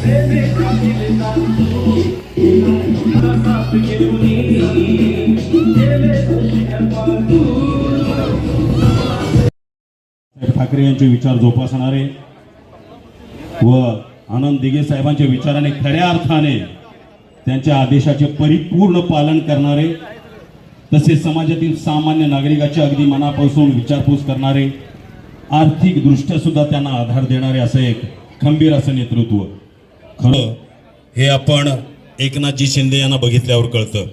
साहेब ठाकरे यांचे विचार जोपासणारे व आनंद दिघे साहेबांच्या विचाराने खऱ्या अर्थाने त्यांच्या आदेशाचे परिपूर्ण पालन करणारे तसेच समाजातील सामान्य नागरिकाच्या अगदी मनापासून विचारपूस करणारे आर्थिक दृष्ट्या सुद्धा त्यांना आधार देणारे असं एक खंबीर असं नेतृत्व. खरं हे आपण एकनाथजी शिंदे यांना बघितल्यावर कळतं.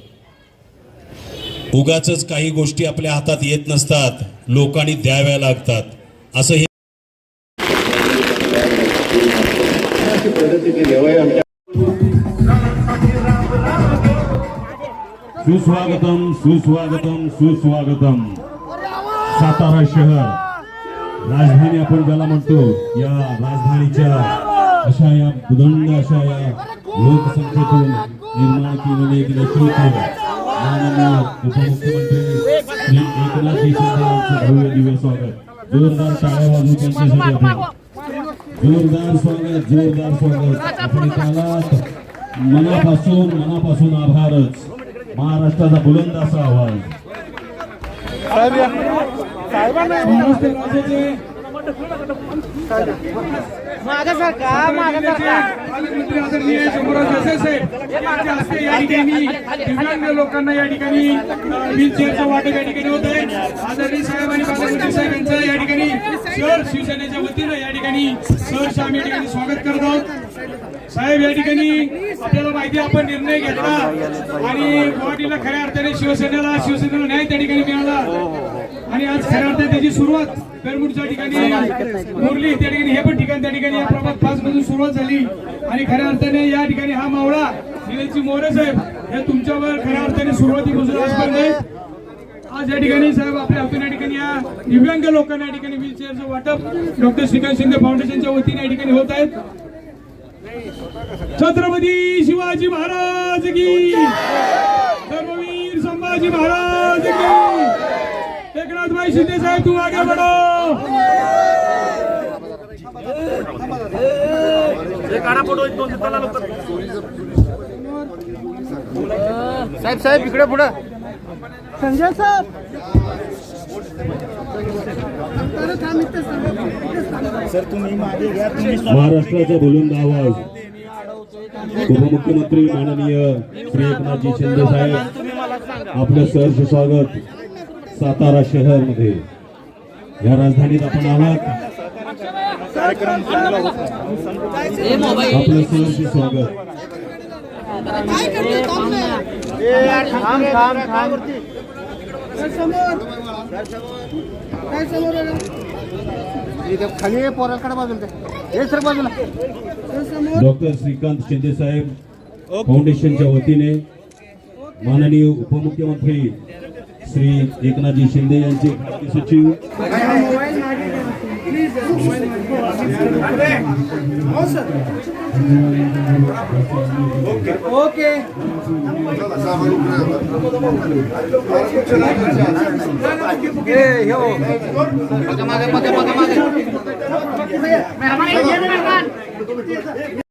उगाच काही गोष्टी आपल्या हातात येत नसतात लोकांनी द्याव्या लागतात. असं हे सुस्वागतम सुस्वागतम सुस्वागतम. सातारा शहर. राजधानी आपण ज्याला म्हणतो या राजधानीच्या अशा या उदंड अशा या लोकसंख्येतून निर्माण केलेले एक नेतृत्व माननीय उपमुख्यमंत्री श्री एकनाथजी शिंदे भव्य दिव्य स्वागत. जोरदार टाळ्या वाजवून त्यांच्यासाठी आपण जोरदार स्वागत जोरदार स्वागत. आपण कालात मनापासून मनापासून आभारच. महाराष्ट्राचा बुलंद असा आवाज. महाराष्ट्र पालकमंत्री आदरणीय शंभूराज यांच्या हस्ते या ठिकाणी दिव्यांग लोकांना या ठिकाणी व्हीलचेअरचं वाटप या ठिकाणी होत आहे. आदरणीय साहेब आणि पालकमंत्री साहेब यांचं या ठिकाणी शहर शिवसेनेच्या वतीनं या ठिकाणी सहर्ष आम्ही या ठिकाणी स्वागत करत आहोत. साहेब या ठिकाणी आपल्याला माहिती आपण निर्णय घेतला आणि गुवाहाटीला खऱ्या अर्थाने शिवसेनेला शिवसेनेला न्याय त्या ठिकाणी मिळाला. आणि आज खऱ्या अर्थाने त्याची सुरुवात बेरमुडच्या ठिकाणी मुरली त्या ठिकाणी हे पण ठिकाण त्या ठिकाणी या प्रभात पाच मधून सुरुवात झाली. आणि खऱ्या अर्थाने या ठिकाणी हा मावळा निलेशजी मोरे साहेब हे तुमच्यावर खऱ्या अर्थाने सुरुवातीपासून आजपर्यंत आज या ठिकाणी साहेब आपल्या हातून या ठिकाणी या दिव्यांग लोकांना या ठिकाणी व्हीलचेअरचं वाटप डॉक्टर श्रीकांत शिंदे फाउंडेशनच्या वतीने या ठिकाणी होत आहेत छत्रपती शिवाजी महाराज की धर्मवीर संभाजी महाराज की एकनाथ भाई शिंदे साहेब तू आगे बढ़ो! साहेब साहेब इकडे पुढं. संजय सर. महाराष्ट्राचा बुलंद आवाज. उपमुख्यमंत्री माननीय श्री एकनाथजी शिंदे साहेब आपलं सहर्ष स्वागत सातारा शहरमध्ये या राजधानीत आपण आहात आपलं सहर्ष स्वागत. समोर थांब खाली पोराकडे बाजूला हे सर बाजूला. डॉक्टर श्रीकांत शिंदे साहेब फाउंडेशनच्या वतीने माननीय उपमुख्यमंत्री श्री एकनाथजी शिंदे यांचे सचिव ओके मागे मागे मागे मागे